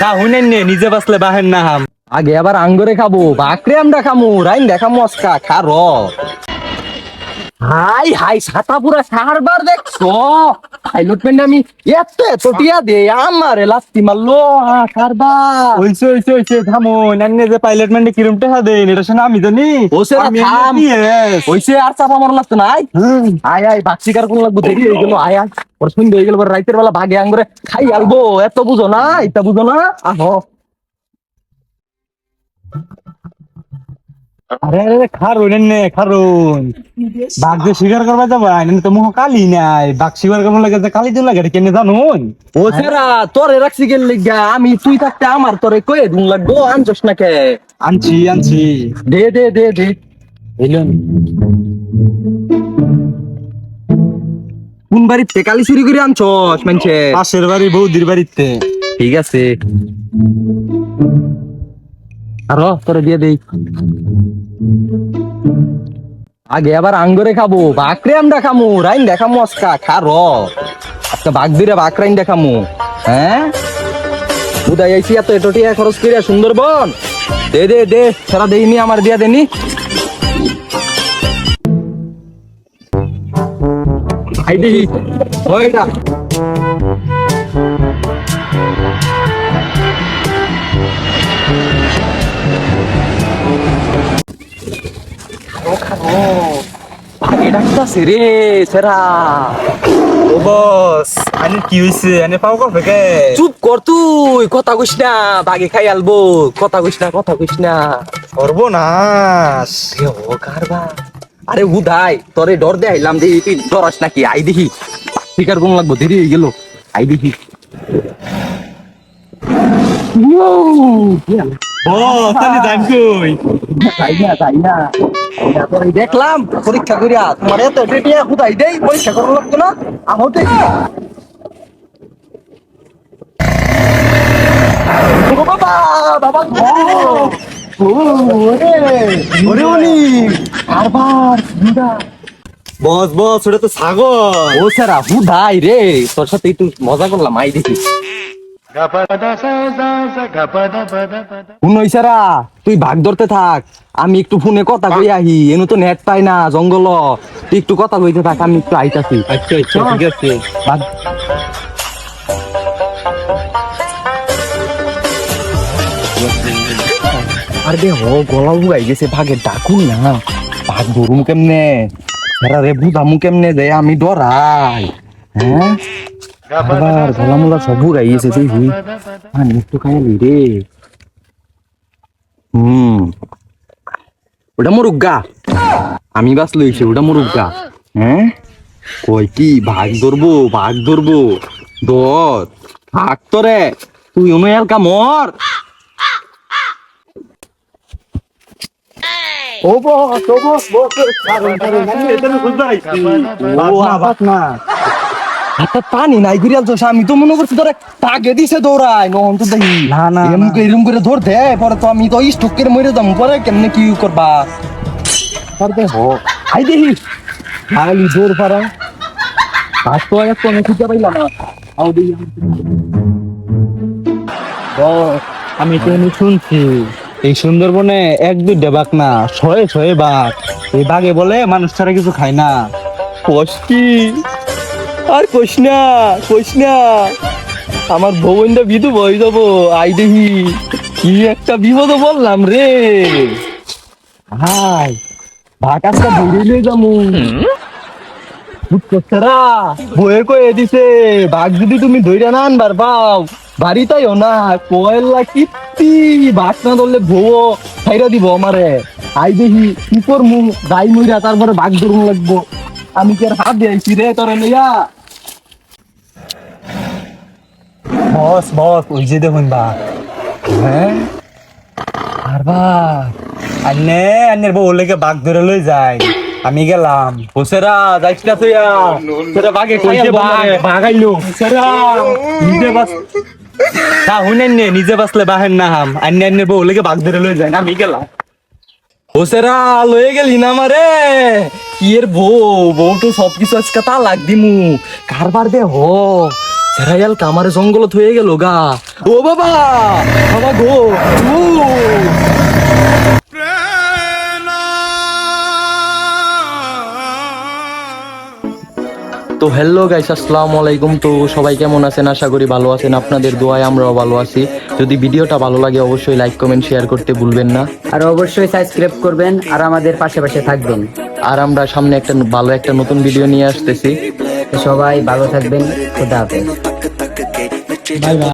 তা হুনেন নে, নিজে বাসলে বাহেন না হাম। আগে আবার আঙ্গুরে খাব বাকরে আমরা খামু, রাইন দেখামু অস্কা, খা র। হাই হাই ছাতা পুরা সারবার দেখছ? পাইলট পেন্ড আমি এত এত টিয়া দে আমারে লাস্তি মারলো। সারবার। ওইছে ওইছে ওইছে থামো নান্নে যে পাইলট মানে কিরম টাকা দেন এটা শুনে আমি জানি। ওসে থাম। হইছে আর চাপা মারা লাগতো না আয়। আয় আয় বাক শিকার কোন লাগবো দেরি হয়ে গেল আয় আয়। ওর সন্ধ্যে হয়ে গেল রাইতের বেলা ভাগে আঙ্গুরে খাই আলবো। এত বুঝো না এটা বুঝো না। আহ আরে আরে খারুন এনে খারুন। বাঘ যে শিকার করবা যাবা এনে তো মুখ কালি নাই। বাঘ শিকার করবার লাগে যে কালি দিন লাগে কেনে জানুন? ও সেরা তোরে রাখছি গেল লিগা? আমি তুই থাকতে আমার তোরে কয়ে দিন লাগবো আনছস না কে আনছি আনছি। দে দে দে দে। এলেন। কোন বাড়িতে কালি চুরি করে আনছস মানছে? পাশের বাড়ি বৌদির বাড়িতে। ঠিক আছে। আর তোরে দিয়ে দেই। আগে আবার আঙ্গুরে খাব, বাকরে আমরা দেখামু রাইন দেখামু অস্কা খা র আজকে বাঘ দিরে বাঘ রাইন দেখামু হ্যাঁ? উদয় আইসি এত এত টিয়া খরচ করিয়া সুন্দরবন। দে দে দে, সারা দেইনি, আমার দিয়া দেনি ভাই দেখি ওইটা ডাকতাছে রে সেরা ও বস আনে কি হইছে? আনে পাও কফে কে চুপ কর তুই কথা কইস না বাগে খাই আলবো। কথা কইস না কথা কইস না। সর্বনাশ। রে ও কারবা। আরে হুদাই তোরে ডর দে আইলাম দেখি তুই ডরাস নাকি? আই দেখি। শিকার কোন লাগবো দেরি হয়ে গেল। আই দেখি। বস তাহলে যাই কই? তাই না তাই না। দেখলাম পরীক্ষা করিয়া তোমার এত টেটিয়া হুদাই দেই পরীক্ষা করা লাগতো না বাবা বাবা বস বস ওটা তো ছাগল। ও সারা হুদাই রে তোর সাথে একটু মজা করলাম আই দেখি। শুনই সারা তুই ভাগ ধরতে থাক। আমি একটু ফোনে কথা কই আহি এনু তো নেট পাই না জঙ্গল। তুই একটু কথা কইতে থাক আমি একটু আইতাছি। আচ্ছা আচ্ছা ঠিক আছে। আর হ গলা উগাই গেছে ভাগে ডাকুন না। ভাগ ধরুম কেমনে? রে বুঝামু কেমনে দে আমি ডরাই। হ্যাঁ? আবার সব পানি একটু খাইলি রে। হুম। ওটা মুরুগা আমি বাস লইছি ওটা মুরুগা হ্যাঁ? কই কি ভাগ ধরবো ভাগ ধরবো। দর ভাগ তোরে। তুই অনু এলকা মর। ও বস ও বস বস। ও আবাস না। পানি নাই ঘুরিয়াল তো আমি তো মনে করছি তোরে তাকে দিছে দৌড়াই নহন তো দেখি না, না, এরম। করে এরম করে ধর দে পরে তো আমি তো মরে যাম পরে কেমনে কি করবা? পরে আই দেখি পারা। তো এক কোনো খুঁজে পাইলাম না। আও দেখি আমি তো শুনছি এই সুন্দরবনে এক দুইটা বাঘ না ছয়ে ছয়ে বাঘ। এই বাঘে বলে মানুষ ছাড়া কিছু খায় না। কষ্টি। আর কইস না কইস না। আমার ভবনটা বিধু বই যাব আই দেখি কি একটা বিপদ বললাম রে। হাই ভাটাসটা ধরে নিয়ে যাব। বুঝছরা বয়ে কয়ে দিছে, বাঘ যদি তুমি ধইরা না আনবার পাও, বাড়িতেও না, কয়লা কিত্তি বাঘ না ধরলে ভো খাইরা দিব আমারে। আই দেখি কি করমু? গাই মইরা তারপরে বাঘ ধরুন লাগবো। আমি কি আর হাত দিয়েছি রে তোরে লইয়া? বস বস ওই যে দেখুন বাঘ হ্যাঁ? আর বাঘ আন্নে আন্নের বউ লেগে বাঘ ধরে লই যায়। আমি গেলাম। হোসেরা যাইছ না তুই তোরা বাঘে কইছে বাঘ বাঘ হোসেরা নিজে বাস তা হুনেন নে নিজে বাসলে বাহেন না হাম। আন্নে আন্নের বউ লেগে বাঘ ধরে লই যায়। আমি গেলাম। হোসেরা লয়ে গেলি না আমারে। কি এর বউ? বউ তো সব কিছু আজকে তা লাগ দিমু। কারবার দে হো সেরাইয়াল কামারে জঙ্গলত হয়ে গেল গা। ও বাবা বাবা গো ও। তো হ্যালো গাইস আসসালামু আলাইকুম। তো সবাই কেমন আছেন? আশা করি ভালো আছেন। আপনাদের দোয়ায় আমরাও ভালো আছি। যদি ভিডিওটা ভালো লাগে অবশ্যই লাইক কমেন্ট শেয়ার করতে ভুলবেন না। আর অবশ্যই সাবস্ক্রাইব করবেন আর আমাদের পাশে পাশে থাকবেন। আর আমরা সামনে একটা ভালো একটা নতুন ভিডিও নিয়ে আসতেছি। সবাই ভালো থাকবেন। খুদা হাফেজ। Bye bye.